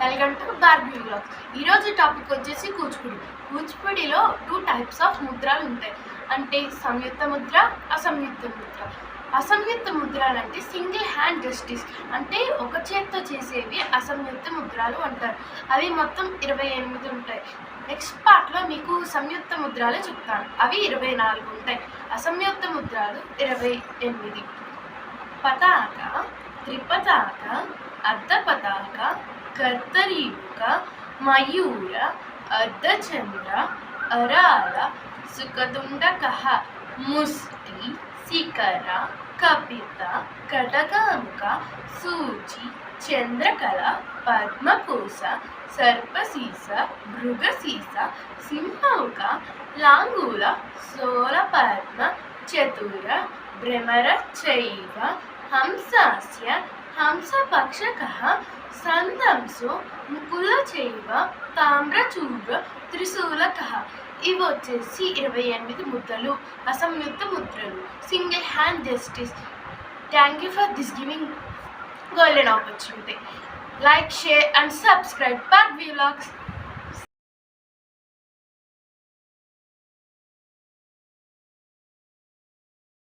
Welcome to Barbie ఈరోజు topic వచ్చేసి కూచిపూడి. కూచిపూడిలో టూ టైప్స్ ఆఫ్ ముద్రలు ఉంటాయి. అంటే సంయుక్త ముద్ర అసంయుక్త ముద్ర. అసంయుక్త ముద్రలు అంటే సింగిల్ హ్యాండ్ జస్టిస్ అంటే ఒక చేత్తో చేసేవి అసంయుక్త ముద్రలు అంటారు. అవి మొత్తం ఇరవై ఎనిమిది ఉంటాయి. నెక్స్ట్ పార్ట్లో మీకు సంయుక్త ముద్రాలు చెప్తాను. అవి ఇరవై నాలుగు ఉంటాయి. అసంయుక్త ముద్రాలు ఇరవై ఎనిమిది. పతాక త్రిపతాక ಅರ್ಧಪತಾಕ ಕರ್ತರೀಮುಖ ಮಯೂರ, ಅರ್ಧಚಂದ್ರ, ಅರಾಳ, ಸುಖದುಂಡಕಃ, ಮುಷ್ಟಿ, ಶಿಖರ, ಕಪಿತ ಕಟಕಾಮುಖ ಸೂಚಿ, ಚಂದ್ರಕಲ, ಪದ್ಮಕೋಶ ಸರ್ಪಸೀಸ ಮೃಗಸೀಸ ಸಿಂಹಮುಖ ಲಾಂಗೂಲ, ಸೋಲಪದ್ಮ, ಚತುರ, ಭ್ರಮರ ಚೈವ హంసాస్య हंसपक्षकः సందంశో ముకుల చైవ తామ్రచూర త్రిశూలకः. ఇవి వచ్చేసి ఇరవై ఎనిమిది ముద్రలు అసంయుక్త ముద్రలు. Single hand justice thank you for this giving golden opportunity like share and subscribe back vlogs